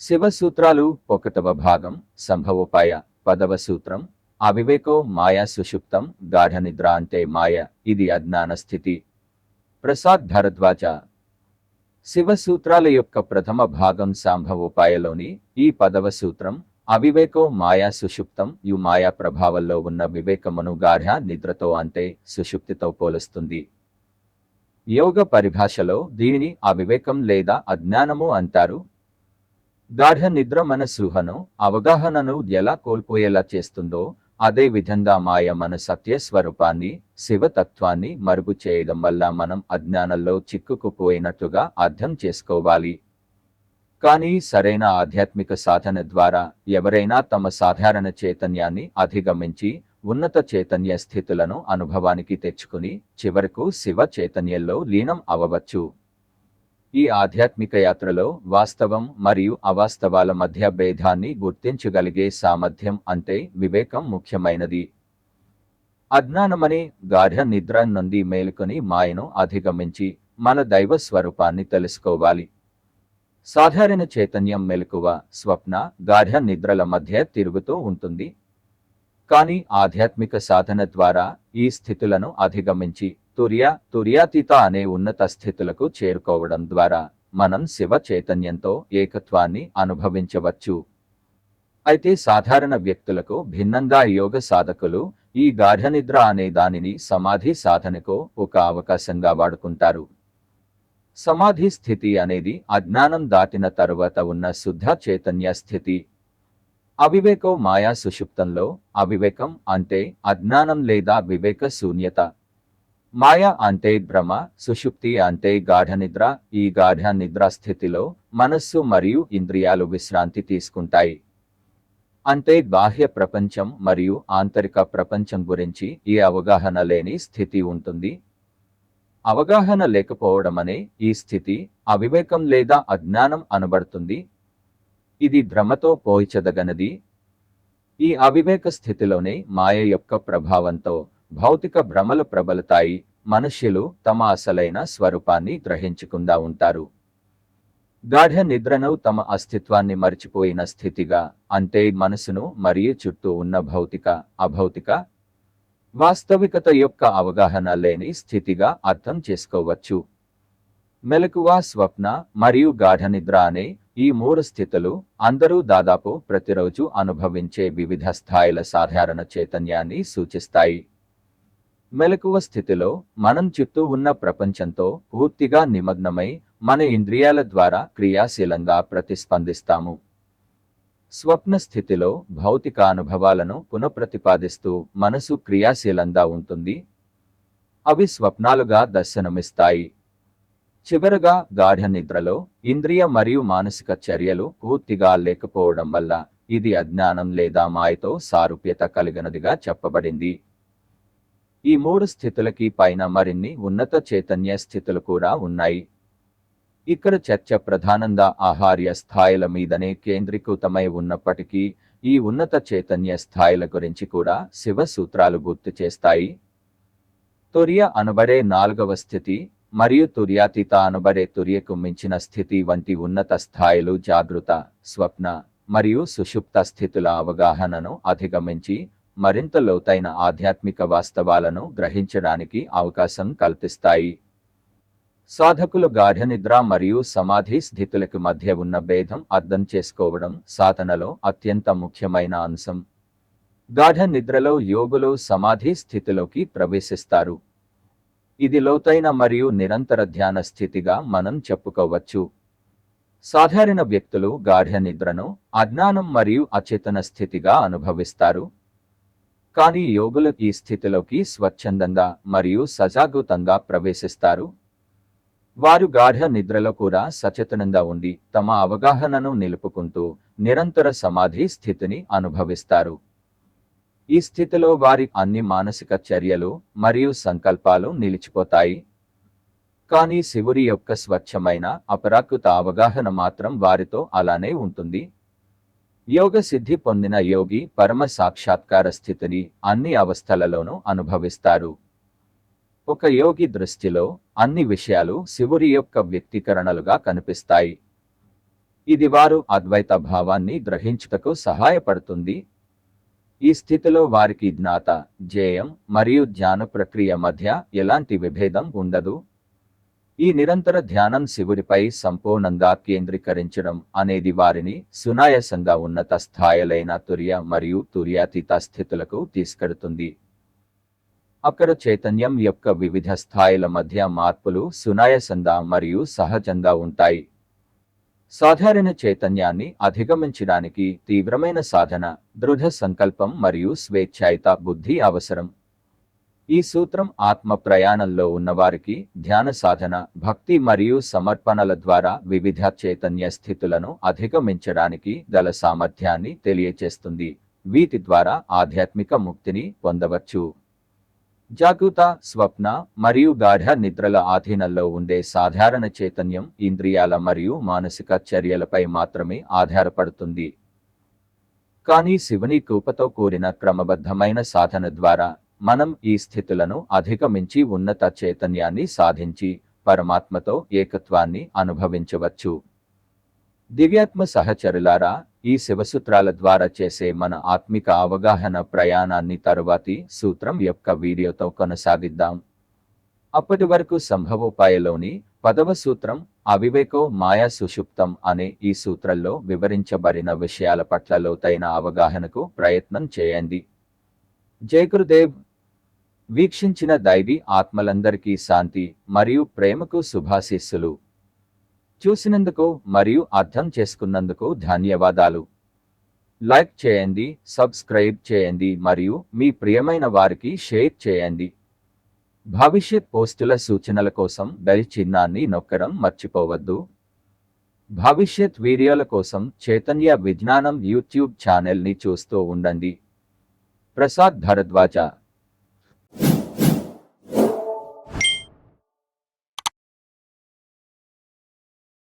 శివ సూత్రాలు ఒకటవ భాగం సంభవోపాయ పదవ సూత్రం. అవివేకో మాయా సుషుప్తం గాఢ నిద్ర అంటే మాయ ఇది అజ్ఞాన స్థితి. ప్రసాద్ భరద్వాజ. శివ సూత్రాల యొక్క ప్రథమ భాగం సంభవోపాయలోని ఈ పదవ సూత్రం అవివేకో మాయా సుషుప్తం యు మాయా ప్రభావంలో ఉన్న వివేకమును గాఢ నిద్రతో అంటే సుషుప్తితో పోలుస్తుంది. యోగ పరిభాషలో దీనిని అవివేకం లేదా అజ్ఞానము అంటారు. గాఢ నిద్ర మన అవగాహనను ఎలా కోల్పోయేలా చేస్తుందో అదే విధంగా మాయ మన సత్య స్వరూపాన్ని శివతత్వాన్ని మరుగు చేయడం వల్ల మనం అజ్ఞానంలో చిక్కుకుపోయినట్టుగా అర్థం చేసుకోవాలి. కానీ సరైన ఆధ్యాత్మిక సాధన ద్వారా ఎవరైనా తమ సాధారణ చైతన్యాన్ని అధిగమించి ఉన్నత చైతన్య స్థితులను అనుభవానికి తెచ్చుకుని చివరకు శివ చైతన్యంలో లీనం అవవచ్చు ఈ ఆధ్యాత్మిక యాత్రలో వాస్తవం మరియు అవాస్తవాల మధ్య భేదాన్ని గుర్తించగలిగే సామర్థ్యం అంటే వివేకం ముఖ్యమైనది. అజ్ఞానమనే గాఢ నిద్ర నుండి మేలుకొని మాయను అధిగమించి మన దైవ స్వరూపాన్ని తెలుసుకోవాలి. సాధారణ చైతన్యం మెలకువ స్వప్న గాఢ నిద్రల మధ్య తిరుగుతూ ఉంటుంది. కానీ ఆధ్యాత్మిక సాధన ద్వారా ఈ స్థితులను అధిగమించి తుర్య తుర్యాతీత అనే ఉన్నత స్థితులకు చేరుకోవడం ద్వారా మనం శివ చైతన్యంతో ఏకత్వాన్ని అనుభవించవచ్చు. అయితే సాధారణ వ్యక్తులకు భిన్నంగా యోగ సాధకులు ఈ గాఢనిద్ర అనే దానిని సమాధి సాధనకు ఒక అవకాశంగా వాడుకుంటారు. సమాధి స్థితి అనేది అజ్ఞానం దాటిన తరువాత ఉన్న శుద్ధ చైతన్య స్థితి. అవివేకం మాయా సుషుప్తంలో అవివేకం అంటే అజ్ఞానం లేదా వివేక శూన్యత. మాయ అంటే భ్రమ సుషుప్తి అంటే గాఢ నిద్ర ఈ గాఢ నిద్ర స్థితిలో మనస్సు మరియు ఇంద్రియాలు విశ్రాంతి తీసుకుంటాయి. అంటే బాహ్య ప్రపంచం మరియు ఆంతరిక ప్రపంచం గురించి ఈ అవగాహన లేని స్థితి ఉంటుంది. అవగాహన లేకపోవడమనే ఈ స్థితి అవివేకం లేదా అజ్ఞానం అనబడుతుంది. ఇది భ్రమతో పోల్చదగనది. ఈ అవివేక స్థితిలోనే మాయ యొక్క ప్రభావంతో భౌతిక భ్రమలు ప్రబలతాయి. మనుష్యులు తమ అసలైన స్వరూపాన్ని గ్రహించకుండా ఉంటారు. గాఢ నిద్రను తమ అస్తిత్వాన్ని మరిచిపోయిన స్థితిగా అంటే మనసును మరియు చుట్టూ ఉన్న భౌతిక అభౌతిక వాస్తవికత యొక్క అవగాహన లేని స్థితిగా అర్థం చేసుకోవచ్చు. మెలకువ స్వప్న మరియు గాఢ నిద్ర అనే ఈ మూడు స్థితులు అందరూ దాదాపు ప్రతిరోజు అనుభవించే వివిధ స్థాయిల సాధారణ చైతన్యాన్ని సూచిస్తాయి. మెలకువ స్థితిలో మనం చుట్టూ ఉన్న ప్రపంచంతో పూర్తిగా నిమగ్నమై మన ఇంద్రియాల ద్వారా క్రియాశీలంగా ప్రతిస్పందిస్తాము. స్వప్న స్థితిలో భౌతిక అనుభవాలను పునఃప్రతిపాదిస్తూ మనసు క్రియాశీలంగా ఉంటుంది. అవి స్వప్నాలుగా దర్శనమిస్తాయి. చివరగా గాఢ నిద్రలో ఇంద్రియ మరియు మానసిక చర్యలు పూర్తిగా లేకపోవడం వల్ల ఇది అజ్ఞానం లేదా మాయతో సారూప్యత కలిగినదిగా చెప్పబడింది. ఈ మూడు స్థితులకి పైన మరిన్ని ఉన్నత చైతన్య స్థితులు కూడా ఉన్నాయి. ఇక్కడ చర్చ ప్రధానంగా ఆహార్య స్థాయిల మీదనే కేంద్రీకృతమై ఉన్నప్పటికీ ఈ ఉన్నత చైతన్య స్థాయిల గురించి కూడా శివ సూత్రాలు గుర్తు చేస్తాయి. తొరియ అనబడే నాలుగవ స్థితి మరియు తుర్యాతీత అనబడే తుర్యకు మించిన స్థితి వంటి ఉన్నత స్థాయిలు జాగృత స్వప్న మరియు సుషుప్త స్థితుల అవగాహనను అధిగమించి మరింత లోతైన ఆధ్యాత్మిక వాస్తవాలను గ్రహించడానికి అవకాశం కల్పిస్తాయి. సాధకులు గాఢ నిద్ర మరియు సమాధి స్థితులకు మధ్య ఉన్న భేదం అర్థం చేసుకోవడం సాధనలో అత్యంత ముఖ్యమైన అంశం. గాఢ నిద్రలో యోగులు సమాధి స్థితిలోకి ప్రవేశిస్తారు. ఇది లోతైన మరియు నిరంతర ధ్యాన స్థితిగా మనం చెప్పుకోవచ్చు. సాధారణ వ్యక్తులు గాఢ నిద్రను అజ్ఞానం మరియు అచేతన స్థితిగా అనుభవిస్తారు. కానీ యోగులు ఈ స్థితిలోకి స్వచ్ఛందంగా మరియు సజాగృతంగా ప్రవేశిస్తారు. వారు గాఢ నిద్రలో కూడా సచేతనంగా ఉండి తమ అవగాహనను నిలుపుకుంటూ నిరంతర సమాధి స్థితిని అనుభవిస్తారు. ఈ స్థితిలో వారి అన్ని మానసిక చర్యలు మరియు సంకల్పాలు నిలిచిపోతాయి. కానీ శివుడి యొక్క స్వచ్ఛమైన అపరాకృత అవగాహన మాత్రం వారితో అలానే ఉంటుంది. యోగ సిద్ధి పొందిన యోగి పరమ సాక్షాత్కార స్థితిని అన్ని అవస్థలలోనూ అనుభవిస్తారు. ఒక యోగి దృష్టిలో అన్ని విషయాలు శివుడి యొక్క వ్యక్తీకరణలుగా కనిపిస్తాయి. ఇది వారు అద్వైత భావాన్ని గ్రహించుటకు సహాయపడుతుంది. ఈ స్థితిలో వారికి జ్ఞాత జేయం మరియు ధ్యాన ప్రక్రియ మధ్య ఎలాంటి విభేదం ఉండదు. ఈ నిరంతర ధ్యానం శివుడిపై సంపూర్ణంగా కేంద్రీకరించడం అనేది వారిని సునాయాసంగా ఉన్నత స్థాయిలైన తుర్య మరియు తుర్యాతీత స్థితులకు తీసుకెడుతుంది. అక్కడ చైతన్యం యొక్క వివిధ స్థాయిల మధ్య మార్పులు సునాయాసంగా మరియు సహజంగా ఉంటాయి. సాధారణ చైతన్యాన్ని అధిగమించడానికి తీవ్రమైన సాధన దృఢ సంకల్పం మరియు స్వేచ్ఛాయుత బుద్ధి అవసరం. ఈ సూత్రం ఆత్మ ప్రయాణంలో ఉన్నవారికి ధ్యాన సాధన భక్తి మరియు సమర్పణల ద్వారా వివిధ చైతన్య స్థితులను అధిగమించడానికి గల సామర్థ్యాన్ని తెలియచేస్తుంది. వీటి ద్వారా ఆధ్యాత్మిక ముక్తిని పొందవచ్చు. జాగృత స్వప్న మరియు గాఢ నిద్రల ఆధీనంలో ఉండే సాధారణ చైతన్యం ఇంద్రియాల మరియు మానసిక చర్యలపై మాత్రమే ఆధారపడుతుంది. కానీ శివుని కృపతో కూడిన క్రమబద్ధమైన సాధన ద్వారా మనం ఈ స్థితులను అధిగమించి ఉన్నత చైతన్యాన్ని సాధించి పరమాత్మతో ఏకత్వాన్ని అనుభవించవచ్చు. దివ్యాత్మ సహచరులారా ఈ శివసూత్రాల ద్వారా చేసే మన ఆత్మిక అవగాహన ప్రయాణాన్ని తరువాతి సూత్రం యొక్క వీడియోతో కొనసాగిద్దాం. అప్పటి వరకు సంభవోపాయలోని పదవ సూత్రం అవివేకో మాయా సుషుప్తం అనే ఈ సూత్రంలో వివరించబడిన విషయాల పట్ల లోతైన అవగాహనకు ప్రయత్నం చేయండి. జై గురుదేవ్ వీక్షించిన దైవీ ఆత్మలందరికీ శాంతి మరియు ప్రేమకు శుభాశీస్సులు. చూసినందుకు మరియు అర్థం చేసుకున్నందుకు ధన్యవాదాలు. లైక్ చేయండి సబ్స్క్రైబ్ చేయండి మరియు మీ ప్రియమైన వారికి షేర్ చేయండి. భవిష్యత్ పోస్టుల సూచనల కోసం బెల్ చిహ్నాన్ని నొక్కడం మర్చిపోవద్దు. భవిష్యత్ వీడియోల కోసం చైతన్య విజ్ఞానం యూట్యూబ్ ఛానల్ని చూస్తూ ఉండండి. ప్రసాద్ భరద్వాజ